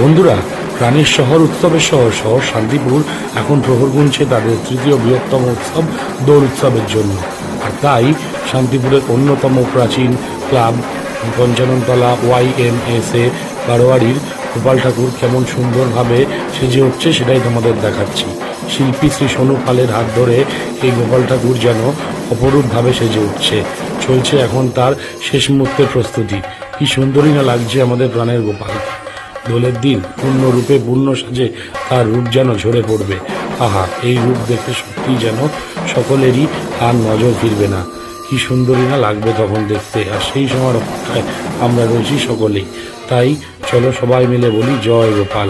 বন্ধুরা প্রাণের শহর, উৎসবের শহর শহর শান্তিপুর, এখন প্রহর গুনছে তাদের তৃতীয় বৃহত্তম উৎসব দোল উৎসবের জন্য। আর তাই শান্তিপুরের অন্যতম প্রাচীন club Panchanantala Y M S A বারোয়ারির Gopal Thakur কেমন সুন্দরভাবে সেজে উঠছে সেটাই তোমাদের দেখাচ্ছি। শিল্পী শ্রী সোনু পালের হাত ধরে এই গোপাল ঠাকুর যেন অপরূপভাবে সেজে উঠছে। চলছে এখন তার শেষ মুহূর্তের প্রস্তুতি। কি সুন্দরই না লাগছে আমাদের প্রাণের গোপাল। দোলের দিন পূর্ণ রূপে পূর্ণ সাজে তার রূপ যেন ঝরে পড়বে। আহা, এই রূপ দেখে সত্যি যেন সকলেরই আর নজর ফিরবে না। কি সুন্দরী না লাগবে তখন দেখতে, আর সেই সময় আমরা রয়েছি সকলেই। তাই চলো সবাই মিলে বলি, জয় গোপাল।